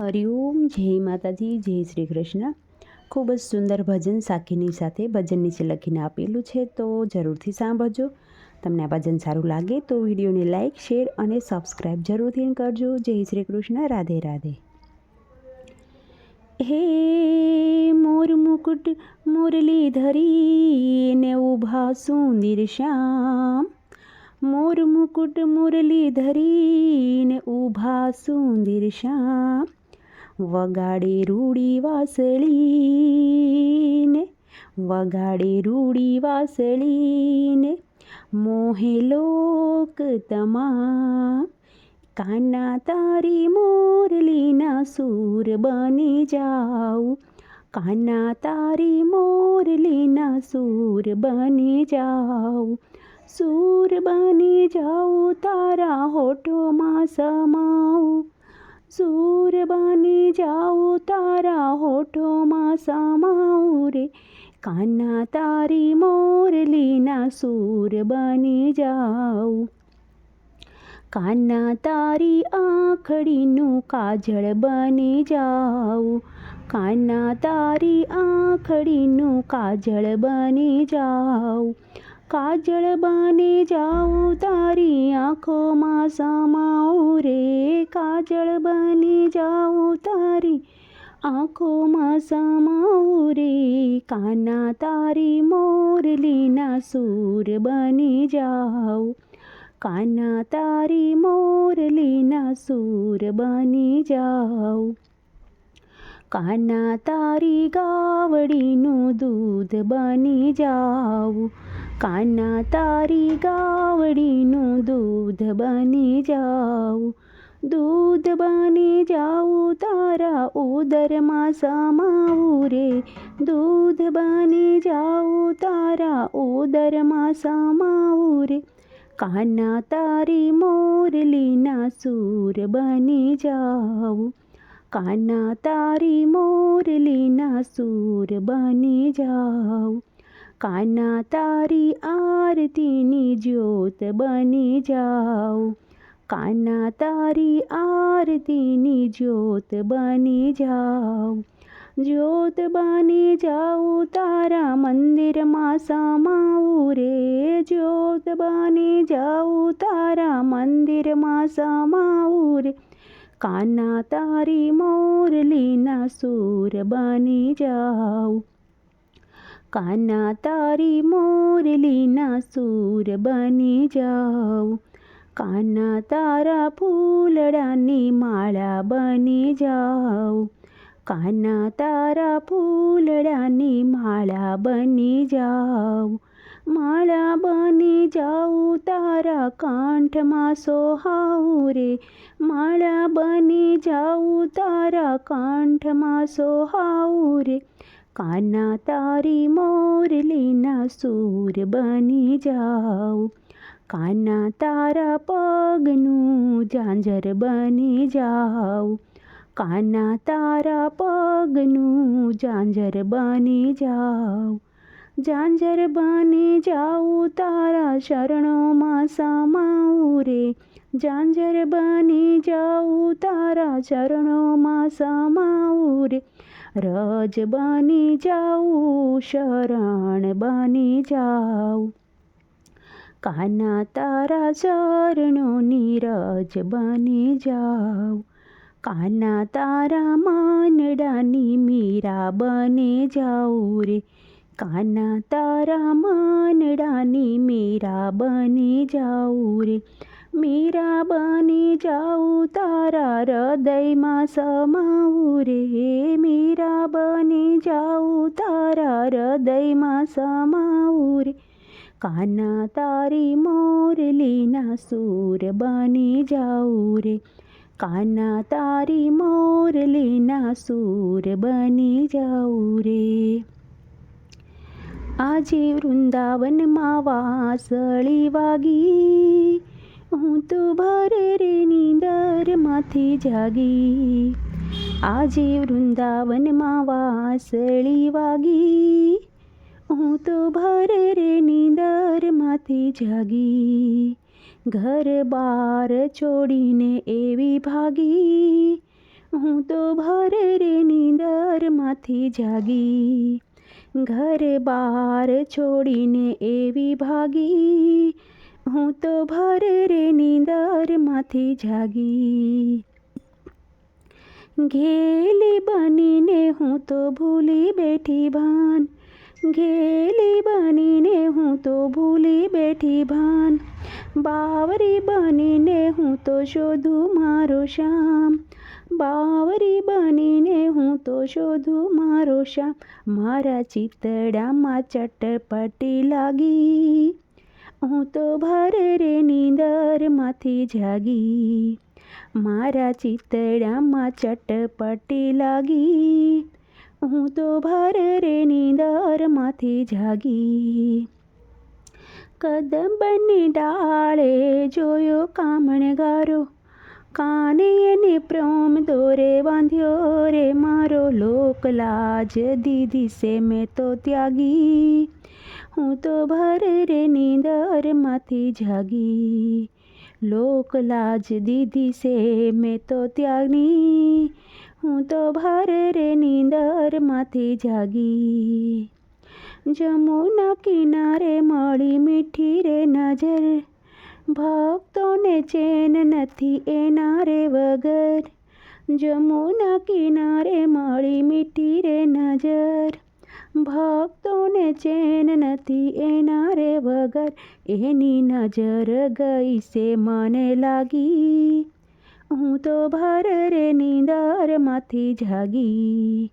હરિઓમ જય માતાજી, જય શ્રી કૃષ્ણ. ખૂબ જ સુંદર ભજન સાખીની સાથે ભજન નીચે લખીને આપેલું છે, તો જરૂરથી સાંભળજો. તમને આ ભજન સારું લાગે તો વિડીયોને લાઇક શેર અને સબસ્ક્રાઈબ જરૂરથી કરજો. જય શ્રી કૃષ્ણ, રાધે રાધે. હે મોર મુકુટ મુરલી ધરીને ઊભા સુંદર શ્યામ. મોર મુકુટ મુરલી ધરીને ઊભા સુંદર શ્યામ. વગાડે રૂડી વાસળીને, વગાડે રૂડી વાસળીને, મોહે લોક તમામ. કાના તારી મોરલીના સૂર બની જાઉં. કાના તારી મોરલીના સૂર બની જાઉં. સૂર બની જાઉં, તારા હોઠોમાં સમાઉં. સૂર બની જાઓ તારા હોઠોમાં સમાઉં રે કાના તારી મોરલીના સૂર બની જાઉં કાના તારી આંખડીનું કાજળ બની જાઉં કાના તારી આંખડીનું કાજળ બની જાઉં કાજળ બની જાઉં, તારી આંખોમાં સમાઉં રે. કાજળ બની જાઉં, તારી આંખોમાં સમાઉં રે. કાના તારી મોરલીના સૂર બની જાઉં. કાના તારી મોરલીના સૂર બની જાઉં. કાના તારી ગાવડીનું દૂધ બની જાઉં કાના તારી ગાવડીનું દૂધ બની જાઉં દૂધ બની જાઉં તારા ઉદરમાં સમાવું રે દૂધ બની જાઉં તારા ઉદરમાં સમાવું રે કાના તારી મોરલીના સૂર બની જાઉં કાના તારી મોરલીના સૂર બની જાઉં. કાના તારી આરતીની જ્યોત બની જાઉં. કાના તારી આરતીની જ્યોત બની જાઉં. જ્યોત બની જાઉં તારા મંદિરમાં સમાવું રે. જ્યોત બની જાઉં તારા મંદિરમાં સમાવું રે. કાના તારી મોરલીના સૂર બની જાઉં કાના તારી મોરલીના સૂર બની જાઉં કાના તારા ફૂલડાની માળા બની જાઉં કાના તારા ફૂલડાની માળા બની જાઉં માળા બની જાઉં, તારા કાંઠમાં સોહાવું રે. માળા બની જાઉં, તારા કાંઠમાં સોહાવું રે. કાના તારી મોરલીના સૂર બની જાઉં. કાના તારા પગનું ઝાંઝર બની જાઉં. કાના તારા પગનું ઝાંઝર બની જાઉં. ઝાંઝર બની જાઉં તારા શરણોમાં સમાવું રે જાંજર બની જાઉં તારા ચરણોમાં સમાવું રે રજ બની જાઉં શરણ બની જાઉં કાના તારા ચરણોની રજ બની જાઉં કાના તારા માનડાની મીરા બને જાઉં રે. કાના તારા માનડાની મીરા બની જાઉં રે. મીરા બની જાઉં તારા હૃદયમાં સમાવું રે. મીરા બની જાઉં તારા હૃદયમાં સમાવું રે. કાના તારી મોરલીના સૂર બની જાઉં રે. કાના તારી મોરલીના સૂર બની જાઉં રે. આજે વૃંદાવનમાં વાસળી વાગી. હું તો ભારે રે નીંદરમાંથી જાગી. આજે વૃંદાવનમાં વાસળી વાગી. હું તો ભારે રે નીંદરમાંથી જાગી. ઘર બાર છોડીને એવી ભાગી. હું તો ભારે રે નીંદરમાંથી જાગી. ઘર બાર છોડીને એવી ભાગી હું તો ભરે રે નીંદરમાંથી જાગી ઘેલી બનીને હું તો ભૂલી બેઠી ભાન ઘેલી બનીને હું તો ભૂલી બેઠી ભાન. બાવરી બનીને હું તો શોધું મારો શ્યામ. બાવરી બનીને હું તો શોધું મારો શ્યામ. મારા ચિતડામાં ચટપટી લાગી. હું તો ભારે રે નીંદરમાંથી જાગી. મારા ચિતડામાં ચટપટી લાગી. હું તો ભાર રે નીંદરમાંથી જાગી કદંબની ડાળે જોયો કામણગારો કાને એને પ્રોમ દોરે બાંધ્યો રે મારો લોક લાજ દીધી સે મેં તો ત્યાગી હું તો ભર રે નીંદરમાંથી જાગી લોક લાજ દીધી સે મેં તો ત્યાગની હું તો ભાર રે નીંદરમાંથી જાગી. જમુના કિનારે મળી મીઠી રે નજર. ભક્તોને ચેન નથી એના રે વગર. જમુના કિનારે મળી મીઠી રે નજર. ભક્તોને ચેન નથી એના રે વગર. એની નજર ગઈ છે મને લાગી. હું તો ભર રે નિંદારમાંથી જાગી.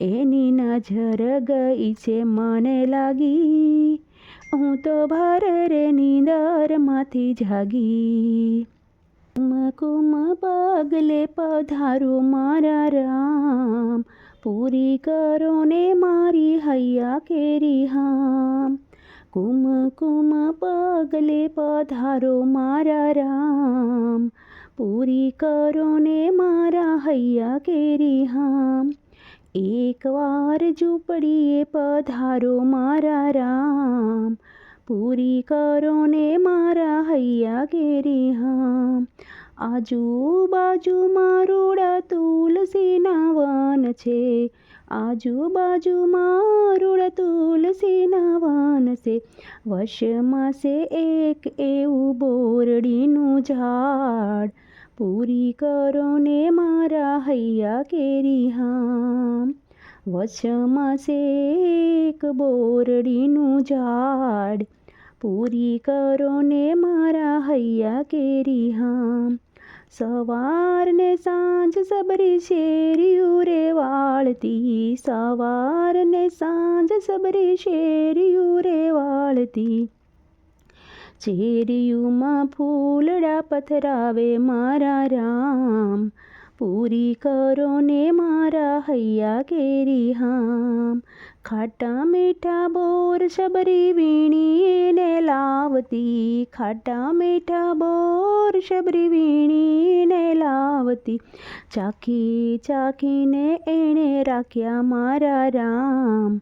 એની નજર ગઈ છે મને લાગી. હું તો ભર રે નિંદારમાંથી જાગી. કુમ પગલે પધારો મારા રામ. પૂરી કરો ને મારી હૈયા કેરી હામ. કુમ કુમ પગલે પધારો મારા રામ. પૂરી કરો ને મારા હૈયા કેરી હામ એકવાર ઝૂંપડીએ પધારો મારા રામ પૂરી કરો ને મારા હૈયા કેરી હામ આજુબાજુમાં રોડા તુલસીના વન છે આજુબાજુમાં રોડા તુલસીના વન છે વશમાં છે એક એવું બોરડીનું ઝાડ પૂરી કરો ને મારા હૈયા કેરી હામ. વચમાં એક બોરડીનું ઝાડ. પૂરી કરો ને મારા હૈયા કેરી હામ. સવાર ને સાંજ સબરી શેરિયું રે વાળતી. સવાર ને સાંજ સબરી શેરિયું રે વાળતી. ચેરિયુંમાં ફૂલડા પથરાવે મારા રામ પૂરી કરો ને મારા હૈયા કેરી હામ ખાટા મીઠા બોર શબરી વીણીને લાવતી ખાટા મીઠા બોર શબરી વીણીને લાવતી ચાખી ચાખીને એણે રાખ્યા મારા રામ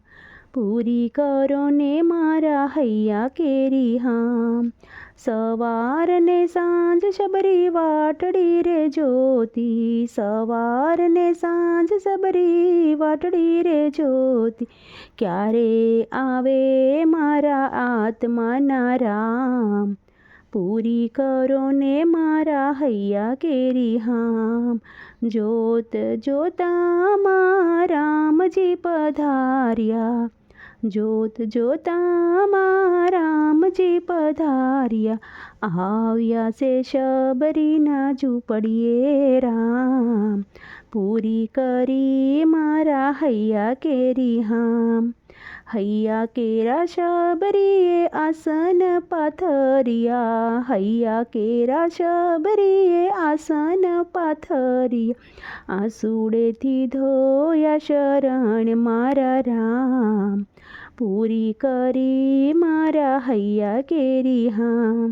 પૂરી કરો ને મારા હૈયા કેરી હામ સવાર ને સાંજ શબરી વાટડી રે જોતી સવાર ને સાંજ સબરી વાટડી રે જોતી ક્યારે આવે મારા આત્માના રામ પૂરી કરો ને મારા હૈયા કેરી હામ જોત જોતામાં રામજી પધાર્યા જોત જોતામાં રામજી પધાર્યા. આવ્યા છે શબરીના ઝૂંપડીએ રામ. પૂરી કરી મારા હૈયા કેરી હામ. હૈયા કેરા શબરીએ આસન પાથરિયા. હૈયા કેરા શબરીએ આસન પાથરિયા. આસુડેથી ધોયા શરણ મારા રામ. પૂરી કરી મારા હૈયા કેરી હા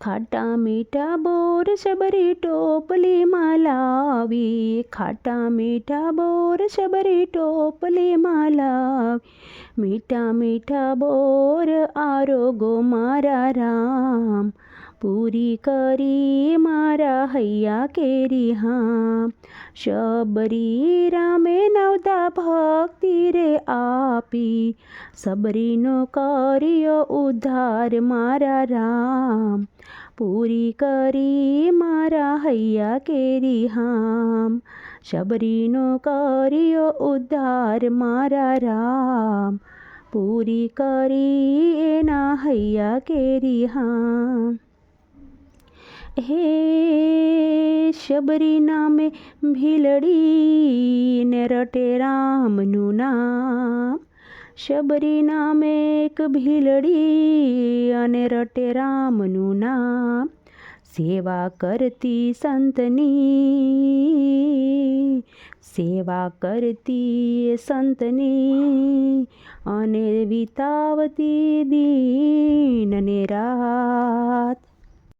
ખાટા મીઠા બોર શબરી ટોપલીમાં લાવી ખાટા મીઠા બોર શબરી ટોપલીમાં લાવી મીઠા મીઠા બોર આરોગો મારા રામ પૂરી કરી મારા હૈયા કેરી હા શબરી રામે નવતા ભક્તિ રે આપી સબરીનો કર્યો ઉદ્ધાર મારા રામ પૂરી કરી મારા હૈયા કેરી હામ શબરીનો કર્યો ઉદ્ધાર મારા રામ પૂરી કરી એના હૈયા કેરી હામ હે શબરી નામે ભીલડી ને રટે રામનું નામ. શબરી નામે એક ભીલડી અને રટે રામનું નામ. સેવા કરતી સંતની, સેવા કરતી સંતની, અને વિતાવતી દીન ને રાત